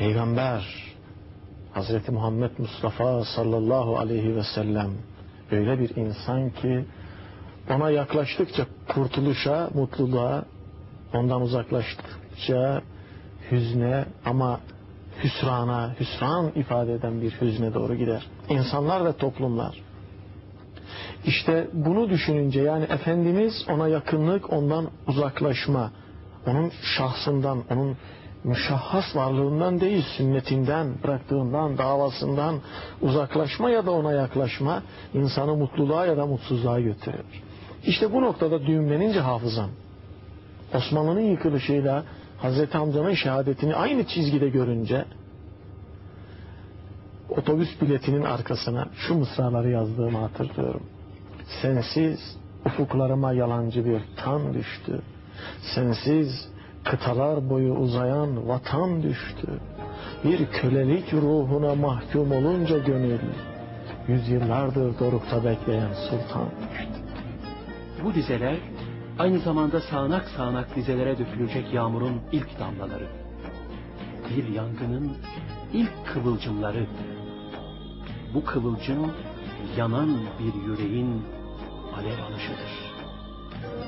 Peygamber Hz. Muhammed Mustafa sallallahu aleyhi ve sellem öyle bir insan ki ona yaklaştıkça kurtuluşa, mutluluğa, ondan uzaklaştıkça hüzne ama hüsrana, hüsran ifade eden bir hüzne doğru gider. İnsanlar ve toplumlar. İşte bunu düşününce yani Efendimiz ona yakınlık, ondan uzaklaşma, onun şahsından, onun müşahhas varlığından değil, sünnetinden, bıraktığından, davasından uzaklaşma ya da ona yaklaşma insanı mutluluğa ya da mutsuzluğa götürüyor. İşte bu noktada düğümlenince hafızam, Osmanlı'nın yıkılışıyla Hazreti Hamza'nın şehadetini aynı çizgide görünce otobüs biletinin arkasına şu mısraları yazdığımı hatırlıyorum. Sensiz ufuklarıma yalancı bir tan düştü. Sensiz kıtalar boyu uzayan vatan düştü. Bir kölelik ruhuna mahkum olunca gönül, yüzyıllardır dorukta bekleyen sultan düştü. Bu dizeler aynı zamanda sağanak sağanak dizelere dökülecek yağmurun ilk damlaları. Bir yangının ilk kıvılcımları. Bu kıvılcım yanan bir yüreğin alev alışıdır.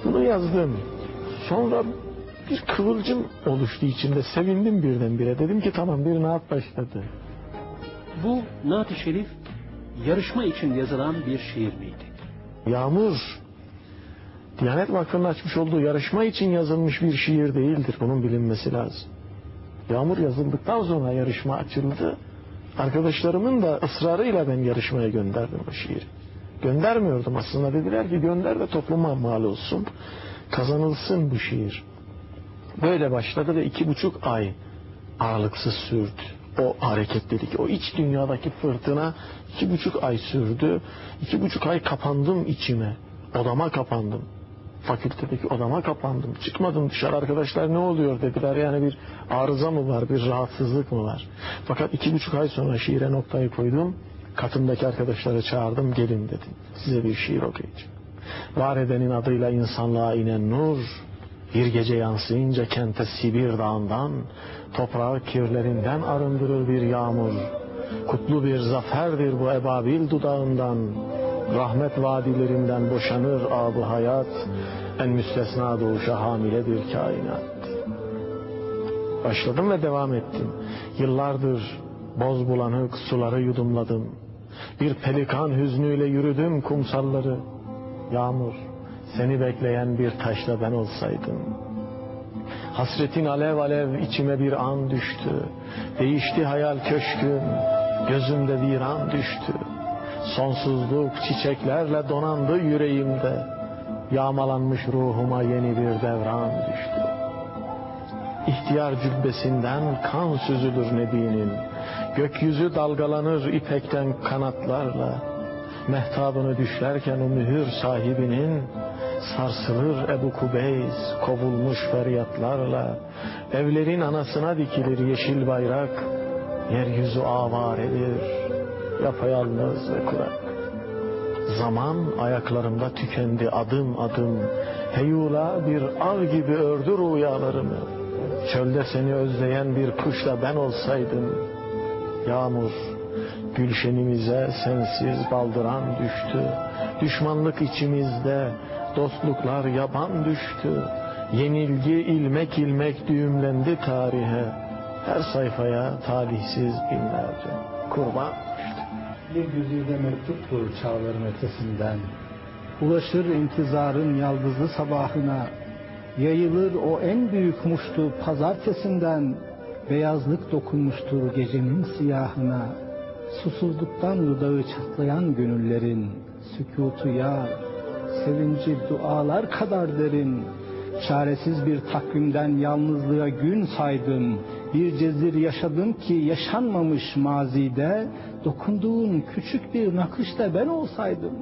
Bunu yazdım. Sonra bir kıvılcım oluştu içinde. Sevindim birdenbire. Dedim ki tamam bir naat başladı. Bu Naat-ı Şerif yarışma için yazılan bir şiir miydi? Yağmur Diyanet Vakfı'nın açmış olduğu yarışma için yazılmış bir şiir değildir. Bunun bilinmesi lazım. Yağmur yazıldıktan sonra yarışma açıldı. Arkadaşlarımın da ısrarıyla ben yarışmaya gönderdim o şiiri. Göndermiyordum aslında. Dediler ki gönder de topluma mal olsun. Kazanılsın bu şiir. Böyle başladı ve iki buçuk ay aralıksız sürdü. O hareketlilik, o iç dünyadaki fırtına iki buçuk ay sürdü. İki buçuk ay kapandım içime. Odama kapandım. Fakültedeki odama kapandım. Çıkmadım dışarı arkadaşlar ne oluyor dediler. Yani bir arıza mı var, bir rahatsızlık mı var? Fakat iki buçuk ay sonra şiire noktayı koydum. Katımdaki arkadaşları çağırdım gelin dedim. Size bir şiir okuyacağım. Var edenin adıyla insanlığa inen nur, bir gece yansıyınca kente Sibir dağından, toprağı kirlerinden arındırır bir yağmur. Kutlu bir zaferdir bu ebabil dudağından, rahmet vadilerinden boşanır abu hayat, en müstesna doğuşa hamiledir kainat. Başladım ve devam ettim. Yıllardır boz bulanık suları yudumladım. Bir pelikan hüznüyle yürüdüm kumsalları. Yağmur, seni bekleyen bir taşla ben olsaydım. Hasretin alev alev içime bir an düştü. Değişti hayal köşküm, gözümde viran düştü. Sonsuzluk çiçeklerle donandı yüreğimde. Yağmalanmış ruhuma yeni bir devran düştü. İhtiyar cübbesinden kan süzülür Nebi'nin. Gökyüzü dalgalanır ipekten kanatlarla. Mehtabını düşlerken o mühür sahibinin sarsılır Ebu Kubeys kovulmuş feryatlarla. Evlerin anasına dikilir yeşil bayrak. Yeryüzü avaredir, yapayalnız ve kurak. Zaman ayaklarımda tükendi adım adım. Heyula bir av gibi ördü rüyalarımı. Çölde seni özleyen bir kuşla ben olsaydım. Yağmur gülşenimize sensiz baldıran düştü. Düşmanlık içimizde dostluklar yaban düştü. Yenilgi ilmek ilmek düğümlendi tarihe. Her sayfaya talihsiz binlerce kurban düştü. bir güzide mektuptur çağların ötesinden. Ulaşır intizarın yaldızlı sabahına, yayılır o en büyük muştu pazartesinden, beyazlık dokunmuştur gecenin siyahına, susuzluktan dudağı çatlayan gönüllerin, sükutu yar, sevinci dualar kadar derin, çaresiz bir takvimden yalnızlığa gün saydım, bir cezir yaşadım ki yaşanmamış mazide, dokunduğun küçük bir nakışta ben olsaydım.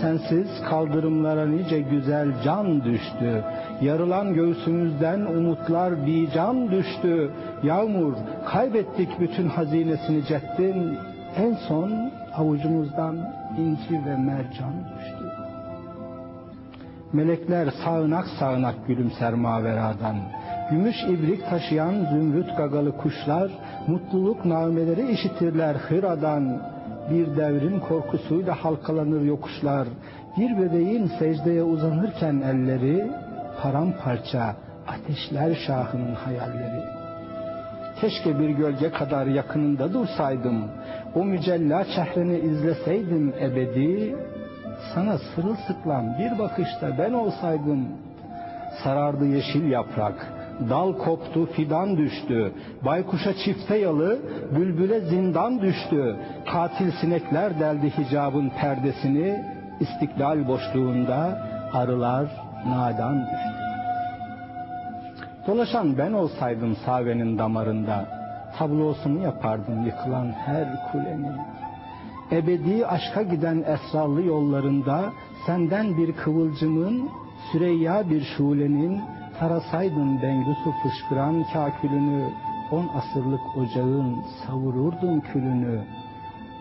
Sensiz kaldırımlara nice güzel can düştü. Yarılan göğsümüzden umutlar bir can düştü. Yağmur kaybettik bütün hazinesini ceddin. En son avucumuzdan inci ve mercan düştü. Melekler sağınak sağınak gülümser maveradan. Gümüş ibrik taşıyan zümrüt gagalı kuşlar mutluluk nağmeleri işitirler hıradan. Bir devrin korkusuyla halkalanır yokuşlar. Bir bebeğin secdeye uzanırken elleri paramparça ateşler şahının hayalleri. Keşke bir gölge kadar yakınında dursaydım. O mücella çehreni izleseydim ebedi. Sana sırılsıklam bir bakışta ben olsaydım. Sarardı yeşil yaprak, dal koptu fidan düştü. Baykuşa çifte yalı, bülbüle zindan düştü. Katil sinekler deldi hicabın perdesini. İstiklal boşluğunda arılar nadan düştü. Dolaşan ben olsaydım savenin damarında, tablosunu yapardım yıkılan her kulenin. Ebedi aşka giden esrarlı yollarında senden bir kıvılcımın, Süreyya bir şulenin, tarasaydın Bengüsü fışkıran kakülünü, on asırlık ocağın savururdun külünü.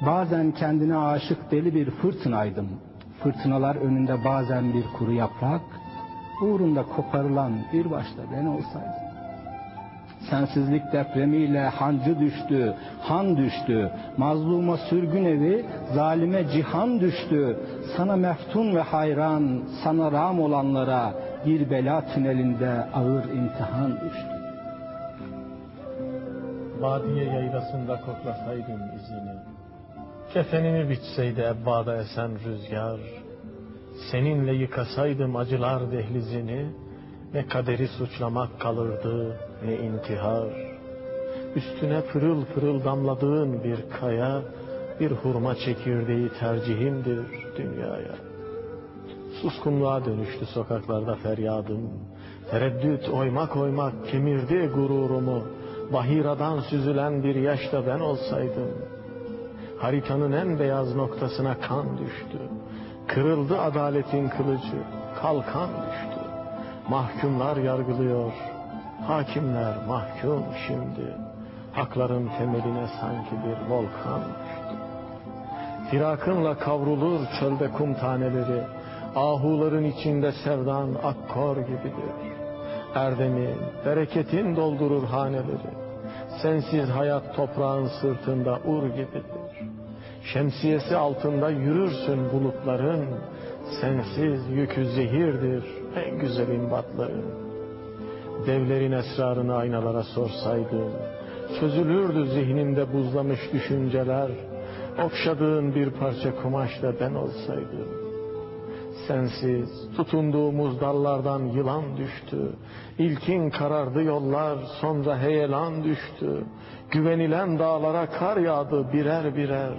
Bazen kendine aşık deli bir fırtınaydım. Fırtınalar önünde bazen bir kuru yaprak, uğrunda koparılan bir başta ben olsaydım. Sensizlik depremiyle hancı düştü, han düştü, mazluma sürgün evi, zalime cihan düştü. Sana meftun ve hayran, sana ram olanlara bir bela tünelinde ağır imtihan düştü. Vadiye yaylasında koklasaydım izini. Kefenimi biçseydi ebbada esen rüzgar. Seninle yıkasaydım acılar dehlizini. Ne kaderi suçlamak kalırdı ne intihar. Üstüne pırıl pırıl damladığın bir kaya, bir hurma çekirdeği tercihimdir dünyaya. Suskunluğa dönüştü sokaklarda feryadım. Tereddüt oymak oymak kemirdi gururumu. Bahiradan süzülen bir yaşta ben olsaydım. Haritanın en beyaz noktasına kan düştü. Kırıldı adaletin kılıcı, kalkan düştü. Mahkumlar yargılıyor, hakimler mahkum şimdi. Hakların temeline sanki bir volkan düştü. Firakınla kavrulur çölde kum taneleri, ahuların içinde sevdan akkor gibidir. Erdemin, bereketin doldurur haneleri, sensiz hayat toprağın sırtında ur gibidir. Şemsiyesi altında yürürsün bulutların, sensiz yükü zehirdir en güzel imbatların. Devlerin esrarını aynalara sorsaydım, çözülürdü zihnimde buzlamış düşünceler, okşadığın bir parça kumaşla ben olsaydım. Sensiz tutunduğumuz dallardan yılan düştü. İlkin karardı yollar, sonra heyelan düştü. Güvenilen dağlara kar yağdı birer birer.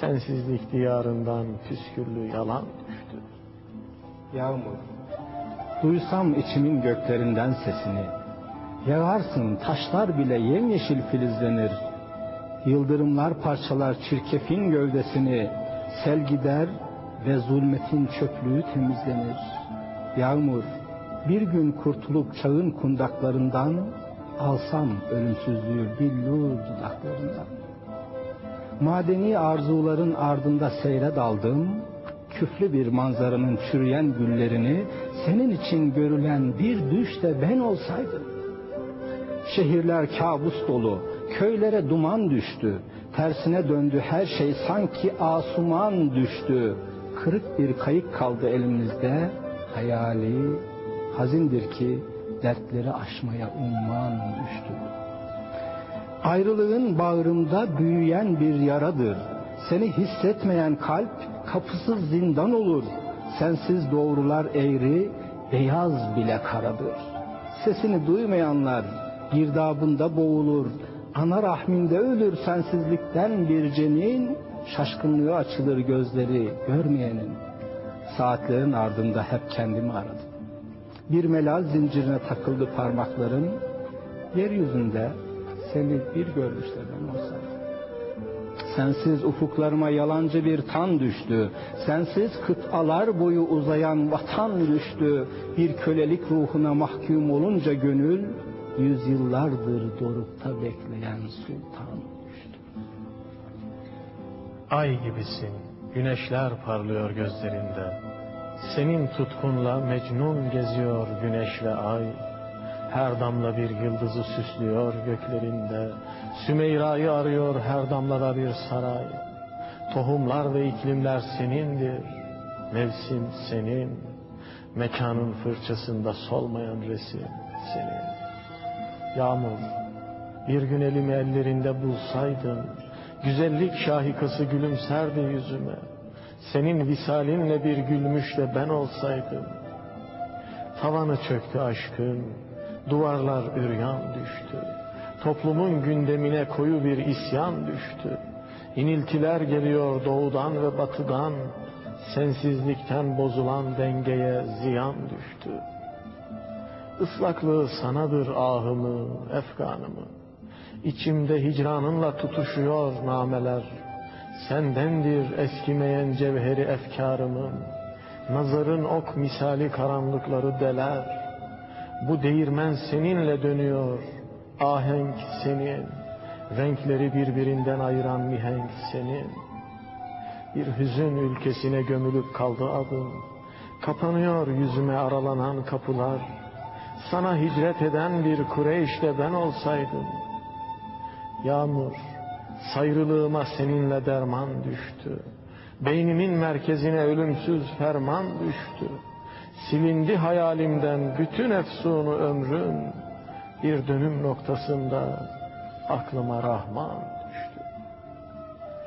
Sensizlik diyarından püsküllü yalan düştü. Yağmur, duysam içimin göklerinden sesini. Yağarsın taşlar bile yemyeşil filizlenir. Yıldırımlar parçalar çirkefin gövdesini. Sel gider ve zulmetin çöplüğü temizlenir. Yağmur, bir gün kurtulup çağın kundaklarından alsam ölümsüzlüğü billur dudaklarından. Madeni arzuların ardında seyre daldım, küflü bir manzaranın çürüyen güllerini senin için görülen bir düş de ben olsaydım. Şehirler kabus dolu, köylere duman düştü, tersine döndü her şey sanki asuman düştü. Kırık bir kayık kaldı elimizde, hayali hazindir ki dertleri aşmaya umman düştü. Ayrılığın bağrımda büyüyen bir yaradır. Seni hissetmeyen kalp kapısız zindan olur. Sensiz doğrular eğri, beyaz bile karadır. Sesini duymayanlar girdabında boğulur. Ana rahminde ölür sensizlikten bir cenin, şaşkınlığı açılır gözleri görmeyenin. Saatlerin ardında hep kendimi aradım. Bir melal zincirine takıldı parmaklarım. Yeryüzünde seni bir görmüşte ben olsaydım. Sensiz ufuklarıma yalancı bir tan düştü. Sensiz kıtalar boyu uzayan vatan düştü. Bir kölelik ruhuna mahkum olunca gönül, yüzyıllardır dorukta bekleyen sultan düştü. Ay gibisin, güneşler parlıyor gözlerinde. Senin tutkunla Mecnun geziyor güneş ve ay. Her damla bir yıldızı süslüyor göklerinde. Sümeyra'yı arıyor her damlada bir saray. Tohumlar ve iklimler senindir. Mevsim senin. Mekanın fırçasında solmayan resim senin. Yağmur, bir gün elimi ellerinde bulsaydın, güzellik şahikası gülümserdi yüzüme. Senin visalinle bir gülmüş de ben olsaydım. Tavanı çöktü aşkın, duvarlar üryan düştü. Toplumun gündemine koyu bir isyan düştü. İniltiler geliyor doğudan ve batıdan. Sensizlikten bozulan dengeye ziyan düştü. Islaklığı sanadır ahımı, efkanımı. İçimde hicranınla tutuşuyor nameler. Sendendir eskimeyen cevheri efkarımın. Nazarın ok misali karanlıkları deler. Bu değirmen seninle dönüyor. Ahenk senin. Renkleri birbirinden ayıran mihenk senin. Bir hüzün ülkesine gömülüp kaldı adım. Kapanıyor yüzüme aralanan kapılar. Sana hicret eden bir Kureyş'te ben olsaydım. Yağmur, sayrılığıma seninle derman düştü. Beynimin merkezine ölümsüz ferman düştü. Silindi hayalimden bütün efsunu ömrüm. Bir dönüm noktasında aklıma Rahman düştü.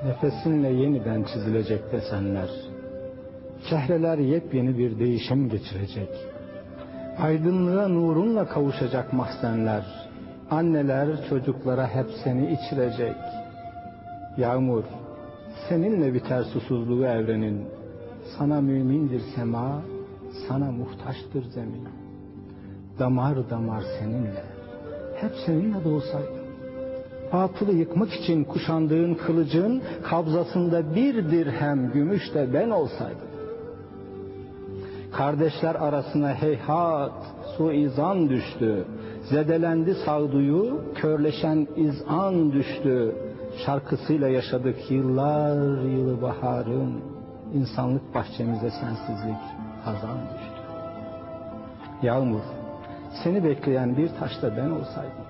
Nefesinle yeniden çizilecek desenler. Çehreler yepyeni bir değişim geçirecek. Aydınlığa nurunla kavuşacak mahzenler. Anneler çocuklara hep seni içirecek. Yağmur, seninle biter susuzluğu evrenin. Sana mümindir sema, sana muhtaçtır zemin. Damar damar seninle, hep seninle doğsaydım. Batılı yıkmak için kuşandığın kılıcın kabzasında bir dirhem gümüş de ben olsaydım. Kardeşler arasına heyhat, suizan düştü. Zedelendi sağduyu, körleşen izan düştü. Şarkısıyla yaşadık yıllar yılı baharın. İnsanlık bahçemize sensizlik hazan düştü. Yağmur, seni bekleyen bir taşta ben olsaydım.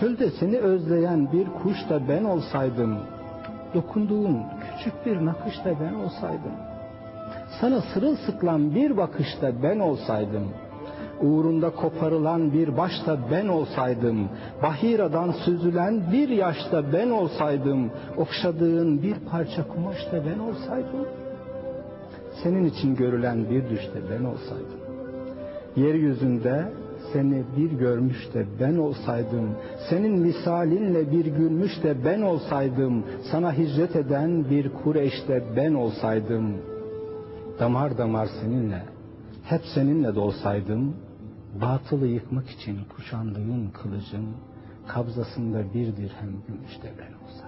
Çölde seni özleyen bir kuş da ben olsaydım. Dokunduğun küçük bir nakış da ben olsaydım. Sana sırılsıklam bir bakışta ben olsaydım. Uğrunda koparılan bir başta ben olsaydım. Bahiradan süzülen bir yaşta ben olsaydım. Okşadığın bir parça kumaşta ben olsaydım. Senin için görülen bir düşte ben olsaydım. Yeryüzünde seni bir görmüş de ben olsaydım, senin misalinle bir gülmüş de ben olsaydım, sana hicret eden bir Kureyş'te ben olsaydım, damar damar seninle, hep seninle de batılı yıkmak için kuşandığın kılıcın kabzasında bir dirhem gümüş de ben olsaydım.